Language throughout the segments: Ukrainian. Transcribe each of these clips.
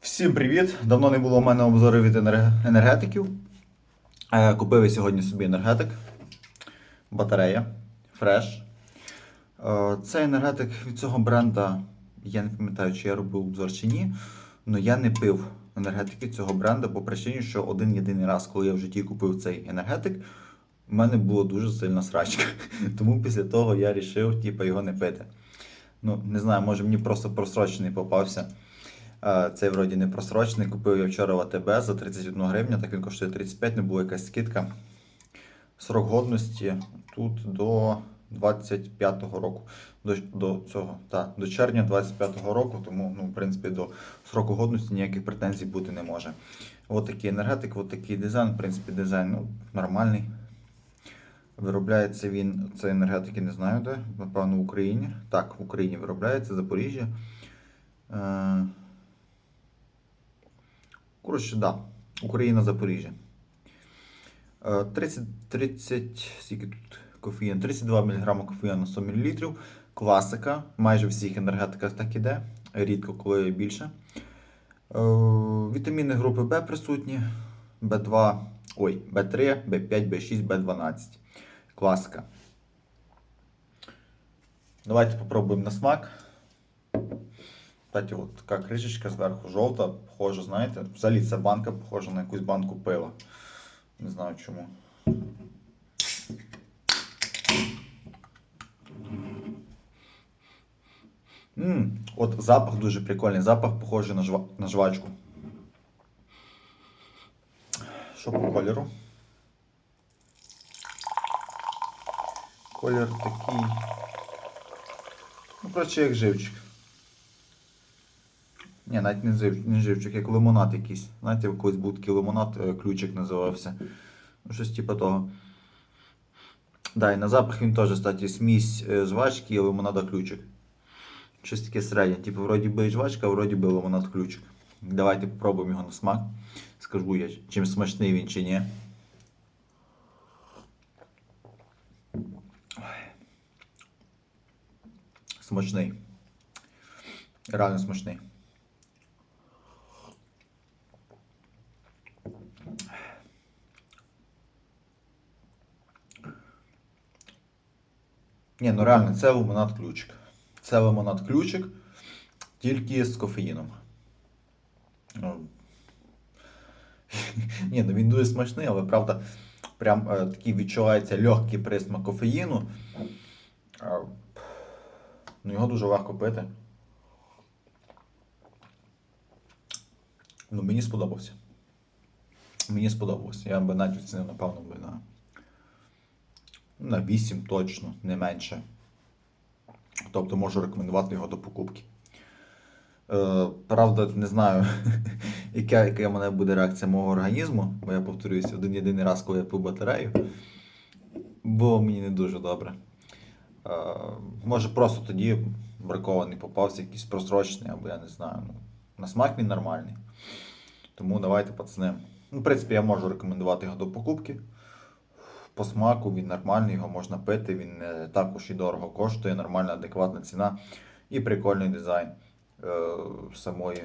Всім привіт! Давно не було у мене обзорів від енергетиків. Е, Купив я сьогодні собі енергетик. Батарея. Fresh. Е, Цей енергетик від цього бренда, я не пам'ятаю, чи я робив обзор чи ні. але я не пив енергетики цього бренда по причині, що один єдиний раз, коли я в житті купив цей енергетик, в мене була дуже сильна срачка. Тому після того я вирішив типу, його не пити. Ну, не знаю, може мені просто просрочений попався. Е, Цей вроді не просрочений. Купив я вчора в АТБ за 31 гривня, так він коштує 35, не була якась скидка. Срок годності тут до 25-го року. До, до цього, та, до червня 25-го року, тому, ну, в принципі, до сроку годності ніяких претензій бути не може. От такий енергетик, от такий дизайн. В принципі, дизайн ну, нормальний. Виробляється він, цей енергетик, я не знаю де, напевно, в Україні. Так, в Україні виробляється, Запоріжжя. Е, Коротше, да. Україна, Запоріжжя. Е, 30, 30, скільки тут кофеїн? 32 мг кофеїну на 100 мл. Класика. Майже в всіх енергетиках так іде. Рідко коли більше. Е, Вітаміни групи Б присутні. Б2, ой, Б3, Б5, Б6, Б12. Класика. Давайте попробуємо на смак. Кстати, от така кришечка зверху жовта, похожа, знаєте, взагалі ця банка похожа на якусь банку пива. Не знаю чому. М, от запах дуже прикольний. Запах похожий на, жва... на жвачку. Що по кольору? Колір такий. Ну, коротше, як живчик. Ні, навіть не, жив, не живчик, як лимонад якийсь. Знаєте, в когось був лимонад, е, ключик називався. Ну, щось типу того. Да, і на запах він теж, кстати, смесь е, жвачки і лимонада ключик. Щось таке середнє. Типу, вроді би і жвачка, а вроді би лимонад ключик. Давайте попробуємо його на смак. Скажу я, чим смачний він чи ні. Смачний. Реально смачний. Ні, ну реально, це лимонад ключик. Це лимонад ключик, тільки з кофеїном. Ні, ну він дуже смачний, але правда, прям е, такий відчувається легкий присмак кофеїну. Ну, його дуже легко пити. Ну, мені сподобався. Мені сподобалося. Я би навіть оцінив, напевно, би на, на 8 точно, не менше. Тобто можу рекомендувати його до покупки. Е, правда, не знаю, яка, яка в мене буде реакція мого організму, бо я повторююся один єдиний раз, коли я пив батарею, було мені не дуже добре. Е, може просто тоді бракований попався, якийсь просрочений, або я не знаю. Ну, на смак він нормальний. Тому давайте, пацани. Ну, в принципі, я можу рекомендувати його до покупки. По смаку він нормальний, його можна пити, він не також і дорого коштує, нормальна, адекватна ціна і прикольний дизайн е, самої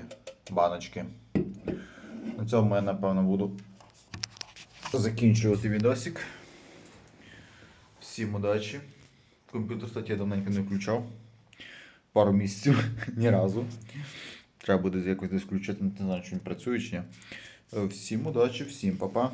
баночки. На цьому я, напевно, буду закінчувати відосик. Всім удачі. Комп'ютер, кстати, я давненько не включав. Пару місяців, ні разу. Треба буде якось десь включити, не знаю, чи він працює чи ні. Е, Всім удачі, всім па-па.